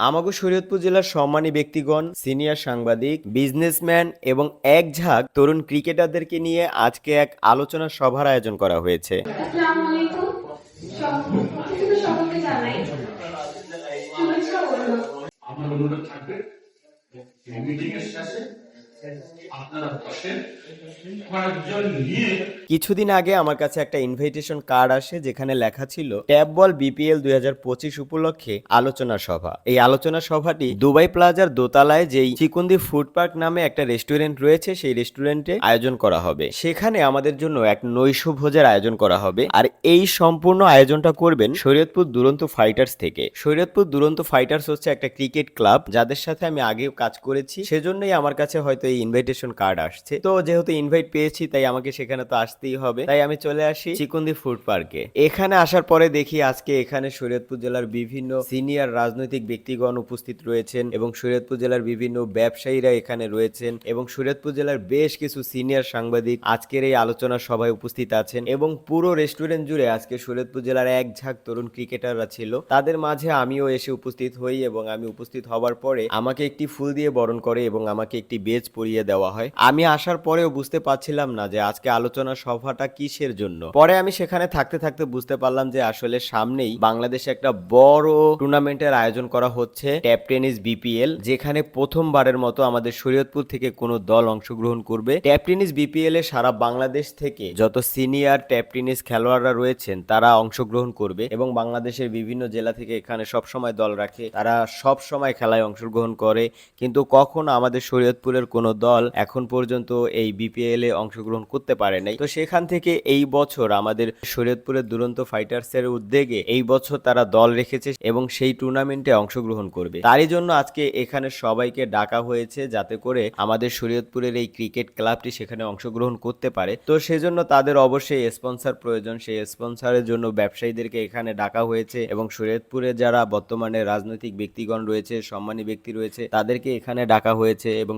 আমাগো শরীয়তপুর জেলার সম্মানী ব্যক্তিগণ সিনিয়র সাংবাদিক বিজনেসম্যান এবং এক ঝাঁক তরুণ ক্রিকেটারদেরকে নিয়ে আজকে এক আলোচনা সভার আয়োজন করা হয়েছে। আমার অনুরোধ থাকবে মিটিং এর শেষে কিছুদিন আগে আমার কাছে একটা ইনভাইটেশন কার্ড আসে যেখানে লেখা ছিল, ট্যাব বল বিপিএল দুই হাজার পঁচিশ উপলক্ষে আলোচনা সভা। এই আলোচনা সভাটি দুবাই প্লাজার দোতলায় যেই চিকুন্দি ফুড পার্ক নামে একটা রেস্টুরেন্ট রয়েছে, সেই রেস্টুরেন্টে আয়োজন করা হবে। সেখানে আমাদের জন্য এক নৈশ ভোজের আয়োজন করা হবে। আর এই সম্পূর্ণ আয়োজনটা করবেন শরীয়তপুর দুরন্ত ফাইটার্স থেকে। শরীয়তপুর দুরন্ত ফাইটার্স হচ্ছে একটা ক্রিকেট ক্লাব, যাদের সাথে আমি আগেও কাজ করেছি। সেজন্যই আমার কাছে হয়তো এই ইনভাইটেশন কার্ড আসছে। তো যেহেতু ইনভাইট পেয়েছি, তাই আমাকে সেখানে তো আসতেই হবে। তাই আমি চলে আসি চিকুন্দি ফুড পার্কে এখানে আসার পরে দেখি আজকে এখানে শরীয়তপুর জেলার বিভিন্ন সিনিয়র রাজনৈতিক ব্যক্তিগণ উপস্থিত রয়েছেন এবং শরীয়তপুর জেলার বিভিন্ন ব্যবসায়ীরা এখানে রয়েছেন এবং শরীয়তপুর জেলার বেশ কিছু সিনিয়র সাংবাদিক আজকের এই আলোচনা সভায় উপস্থিত আছেন এবং পুরো রেস্টুরেন্ট জুড়ে আজকে শরীয়তপুর জেলার এক ঝাঁক তরুণ ক্রিকেটাররা ছিল। তাদের মাঝে আমিও এসে উপস্থিত হই এবং আমি উপস্থিত হবার পরে আমাকে একটি ফুল দিয়ে বরণ করে এবং আমাকে একটি বেজ পরিয়ে দেওয়া হয়। আমি আসার পরেও বুঝতে পারছিলাম না যে আজকে আলোচনা সভাটা কিসের জন্য। পরে আমি সেখানে থাকতে থাকতে বুঝতে পারলাম যে আসলে সামনেই বাংলাদেশে একটা বড় টুর্নামেন্টের আয়োজন করা হচ্ছে ট্যাপ টেনিস বিপিএল, যেখানে প্রথমবারের মতো আমাদের শরীয়তপুর থেকে কোনো দল অংশগ্রহণ করবে। ট্যাপ টেনিস বিপিএল এ সারা বাংলাদেশ থেকে যত সিনিয়র ট্যাপ টেনিস খেলোয়াড়রা রয়েছেন, তারা অংশগ্রহণ করবে এবং বাংলাদেশের বিভিন্ন জেলা থেকে এখানে সব সময় দল রাখে। তারা সব সময় খেলায় অংশগ্রহণ করে, কিন্তু কখনো আমাদের শরীয়তপুরের কোনো দল এখন পর্যন্ত এই বিপিএল এ অংশগ্রহণ করতে পারে নাই। তো সেখান থেকে এই বছর আমাদের শরীয়তপুরের দুরন্ত ফাইটার্সের উদ্যোগে এই বছর তারা দল রেখেছে এবং সেই টুর্নামেন্টে অংশগ্রহণ করবে। তারই জন্য আজকে এখানে সবাইকে ডাকা হয়েছে যাতে করে আমাদের শরীয়তপুরের এই ক্রিকেট ক্লাবটি সেখানে অংশগ্রহণ করতে পারে। তো সেজন্য তাদের অবশ্যই স্পন্সর প্রয়োজন। সেই স্পন্সরের জন্য ব্যবসায়ীদেরকে এখানে ডাকা হয়েছে এবং শরীয়তপুরে যারা বর্তমানে রাজনৈতিক ব্যক্তিগণ রয়েছে, সম্মানী ব্যক্তি রয়েছে, তাদেরকে এখানে ডাকা হয়েছে এবং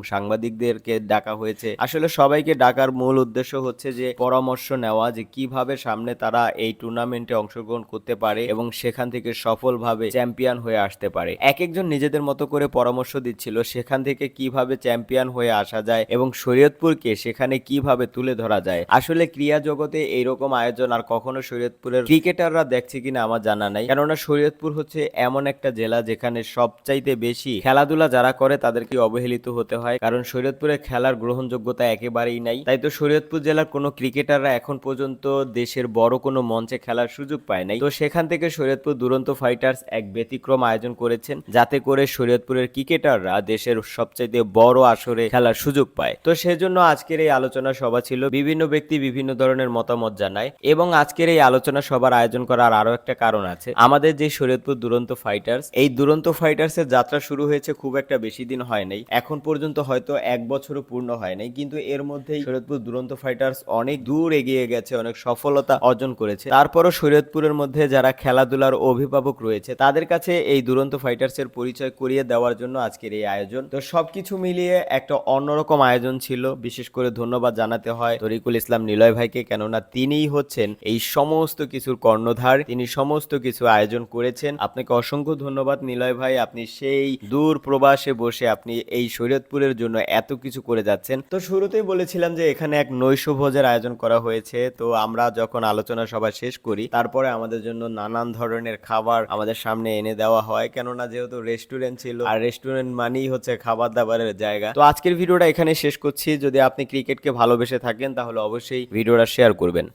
সাংবাদিকদেরকে ডাকা হয়েছে। আসলে সবাইকে ডাকার মূল উদ্দেশ্য হচ্ছে যে, পরামর্শ নেওয়া যে কীভাবে সামনে তারা এই টুর্নামেন্টে অংশগ্রহণ করতে পারে এবং সেখান থেকে সফলভাবে চ্যাম্পিয়ন হয়ে আসতে পারে। এক একজন নিজেদের মতো করে পরামর্শ দিচ্ছিল, সেখান থেকে কীভাবে চ্যাম্পিয়ন হয়ে আসা যায় এবং শরীয়তপুরকে সেখানে কীভাবে তুলে ধরা যায়। আসলে ক্রিয়া জগতে এইরকম আয়োজন আর কখনো শরীয়তপুরের ক্রিকেটাররা দেখছে কিনা আমার জানা নাই। কেননা শরীয়তপুর হচ্ছে এমন একটা জেলা যেখানে সবচাইতে বেশি খেলাধুলা যারা করে তাদেরকে অবহেলিত হতে হয়। কারণ শরীয়তপুরে খেলার গ্রহণযোগ্যতা একেবারেই নাই। তাই তো শরীয়তপুর জেলার কোনো ক্রিকেটাররা এখন পর্যন্ত দেশের বড় কোনো মঞ্চে খেলার সুযোগ পায় নাই। তো সেখান থেকে শরীয়তপুর দুরন্ত ফাইটার্স এক ব্যতিক্রম আয়োজন করেছেন, যাতে করে শরীয়তপুরের ক্রিকেটাররা দেশের সবচাইতে বড় আসরে খেলার সুযোগ পায়। তো সেজন্য আজকের এই আলোচনা সভা ছিল, বিভিন্ন ব্যক্তি বিভিন্ন ধরনের মতামত জানায় এবং আজকের এই আলোচনা সভার আয়োজন করার আরও একটা কারণ আছে। আমাদের যে শরীয়তপুর দুরন্ত ফাইটার্স, এই দুরন্ত ফাইটার্সের যাত্রা শুরু হয়েছে খুব একটা বেশি দিন হয় নাই। এখন পর্যন্ত হয়তো এক বছরও পূর্ণ হয় নাই, কিন্তু এর মধ্যেই শরীয়তপুর দুরন্ত ফাইটার্স অনেক দূর এগিয়ে গেছে, অনেক সফলতা অর্জন করেছে। তারপরও শরীয়তপুরের মধ্যে যারা খেলাধুলার অভিভাবক রয়েছে, তাদের কাছে এই দুরন্ত ফাইটার্স এর পরিচয় করিয়ে দেওয়ার জন্য আজকের এই আয়োজন। তো সবকিছু মিলিয়ে একটা অন্যরকম আয়োজন ছিল। বিশেষ করে ধন্যবাদ জানাতে হয় তরিকুল ইসলাম নিলয় ভাইকে, কেননা তিনিই হচ্ছেন এই সমস্ত কিছুর কর্ণধার। তিনি সমস্ত কিছু আয়োজন করেছেন। আপনাকে অসংখ্য ধন্যবাদ নিলয় ভাই। আপনি সেই দূর প্রবাসে বসে আপনি এই শরীয়তপুরের জন্য এত কিছু করে যাচ্ছেন। তো শুরুতেই বলেছিলাম যে এখানে এক নৈশ ভোজের আয়োজন করা হয়েছে। তো আমরা যখন আলোচনা সভা শেষ করি, তারপরে আমাদের জন্য নানান ধরনের খাবার আমাদের সামনে এনে দেওয়া হয়। কেননা যেহেতু রেস্টুরেন্ট ছিল, আর রেস্টুরেন্ট মানেই হচ্ছে খাবার দাবারের জায়গা। তো আজকের ভিডিওটা এখানে শেষ করছি। যদি আপনি ক্রিকেটকে ভালোবেসে থাকেন, তাহলে অবশ্যই ভিডিওটা শেয়ার করবেন।